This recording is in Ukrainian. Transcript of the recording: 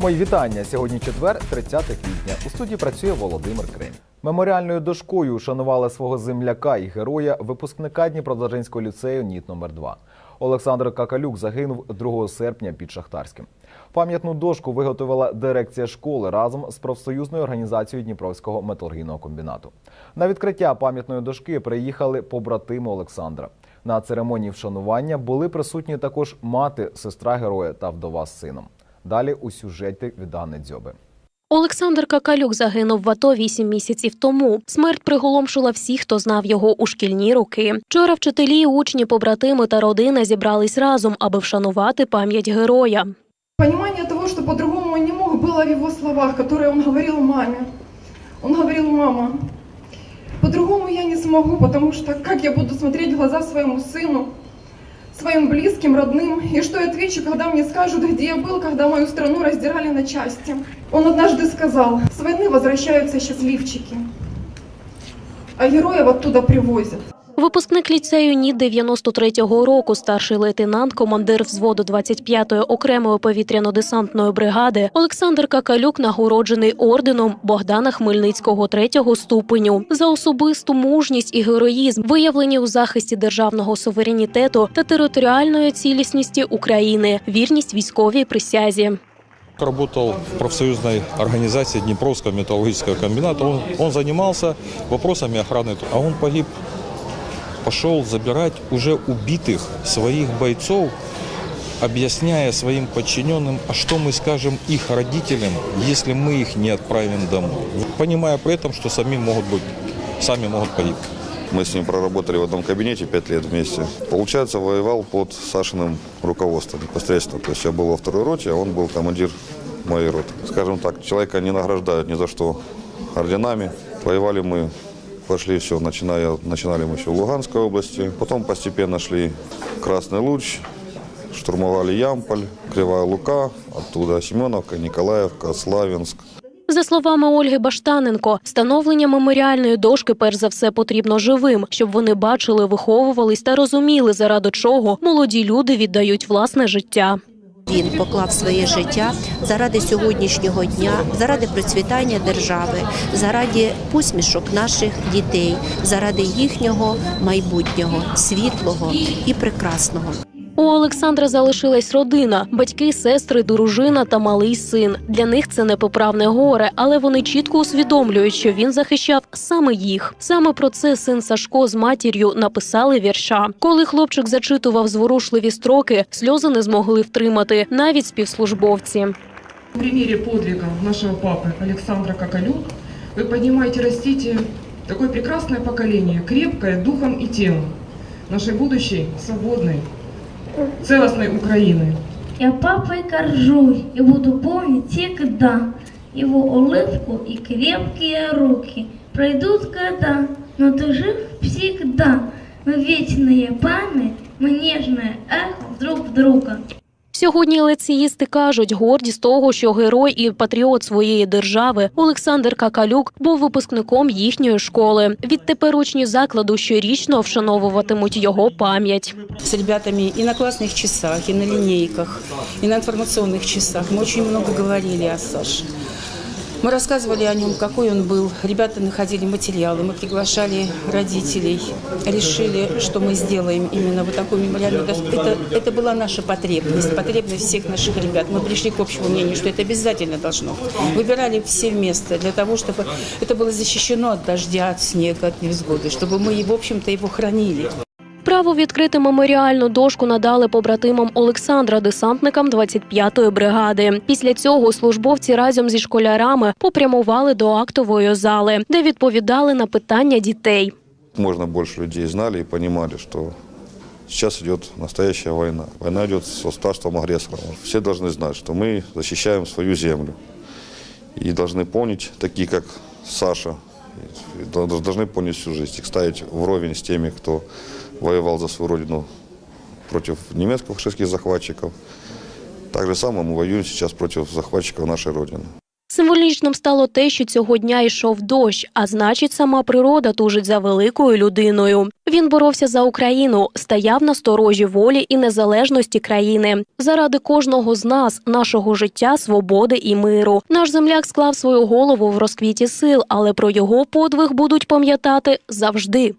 Мої вітання. Сьогодні четвер, 30 квітня. У студії працює Володимир Крим. Меморіальною дошкою ушанували свого земляка і героя, випускника Дніпродзержинського ліцею НІТ номер 2 Олександр Какалюк загинув 2 серпня під Шахтарським. Пам'ятну дошку виготовила дирекція школи разом з профсоюзною організацією Дніпровського металургійного комбінату. На відкриття пам'ятної дошки приїхали побратими Олександра. На церемонії вшанування були присутні також мати, сестра героя та вдова з сином. Далі у сюжеті від Анни Дзьоби. Олександр Какалюк загинув в АТО вісім місяців тому. Смерть приголомшила всіх, хто знав його у шкільні роки. Вчора вчителі, учні, побратими та родина зібрались разом, аби вшанувати пам'ять героя. Понимание того, что по-другому он не мог, было в его словах, которые он говорил маме. Он говорил, мама, по-другому я не смогу, потому что как я буду смотреть в глаза своему сыну, своим близким, родным, и что я отвечу, когда мне скажут, где я был, когда мою страну раздирали на части. Он однажды сказал, с войны возвращаются счастливчики, а героев оттуда привозят. Випускник ліцею НІД 93-го року, старший лейтенант, командир взводу 25-ї окремої повітряно-десантної бригади Олександр Какалюк нагороджений орденом Богдана Хмельницького третього ступеню за особисту мужність і героїзм, виявлені у захисті державного суверенітету та територіальної цілісності України, вірність військовій присязі. Работал в профсоюзной организации Днепровского металлургического комбината. Он, он занимался вопросами охраны. А он погиб, пошел забирать уже убитых своих бойцов, объясняя своим подчиненным, а что мы скажем их родителям, если мы их не отправим домой. Понимая при этом, что сами могут быть, сами могут погибнуть. Мы с ним проработали в одном кабинете пять лет вместе. Получается, воевал под Сашиным руководством непосредственно. То есть я был во второй роте, а он был командир моей роты. Скажем так, человека не награждают ни за что орденами. Воевали мы, пошли все, начиная, начинали мы еще в Луганской области. Потом постепенно шли Красный Луч, штурмовали Ямполь, Кривая Лука, оттуда Семеновка, Николаевка, Славянск. За словами Ольги Баштаненко, встановлення меморіальної дошки перш за все потрібно живим, щоб вони бачили, виховувались та розуміли, заради чого молоді люди віддають власне життя. Він поклав своє життя заради сьогоднішнього дня, заради процвітання держави, заради посмішок наших дітей, заради їхнього майбутнього, світлого і прекрасного. У Олександра залишилась родина: батьки, сестри, дружина та малий син. Для них це непоправне горе, але вони чітко усвідомлюють, що він захищав саме їх. Саме про це син Сашко з матір'ю написали вірша. Коли хлопчик зачитував зворушливі строки, сльози не змогли втримати навіть співслужбовці. В примере подвига нашего папы Александра Коколюк вы поднимаете, растите такое прекрасное поколение, крепкое духом и телом нашей будущей свободной, целостной Украины. Я папой горжусь и буду помнить всегда его улыбку и крепкие руки. Пройдут года, но ты жив всегда. Мы вечная память, мы нежное эхо друг друга. Сьогодні лицеїсти кажуть гордість того, що герой і патріот своєї держави Олександр Какалюк був випускником їхньої школи. Відтепер учні закладу щорічно вшановуватимуть його пам'ять. с ребятами и на классных часах, и на линейках, и на информационных часах. Мы очень много говорили о Саше. Мы рассказывали о нем, какой он был. Ребята находили материалы, мы приглашали родителей, решили, что мы сделаем именно вот такую мемориальную доску. Это, это была наша потребность, потребность всех наших ребят. Мы пришли к общему мнению, что это обязательно должно. Выбирали все места для того, чтобы это было защищено от дождя, от снега, от невзгоды, чтобы мы, в общем-то, его хранили. Право відкрити меморіальну дошку надали побратимам Олександра, десантникам 25-ї бригади. Після цього службовці разом зі школярами попрямували до актової зали, де відповідали на питання дітей. Можно больше людей знали и понимали, что сейчас идет настоящая война. Война идет с государством агрессором. Все должны знать, что мы защищаем свою землю. И должны помнить, такие как Саша, и должны помнить всю жизнь, их ставить вровень с теми, кто воевал за свою родину против немецких фашистских захватчиков. Так же самое мы воюем сейчас против захватчиков нашей Родины. Символічним стало те, що цього дня йшов дощ, а значить, сама природа тужить за великою людиною. Він боровся за Україну, стояв на сторожі волі і незалежності країни. Заради кожного з нас, нашого життя, свободи і миру. Наш земляк склав свою голову в розквіті сил, але про його подвиг будуть пам'ятати завжди.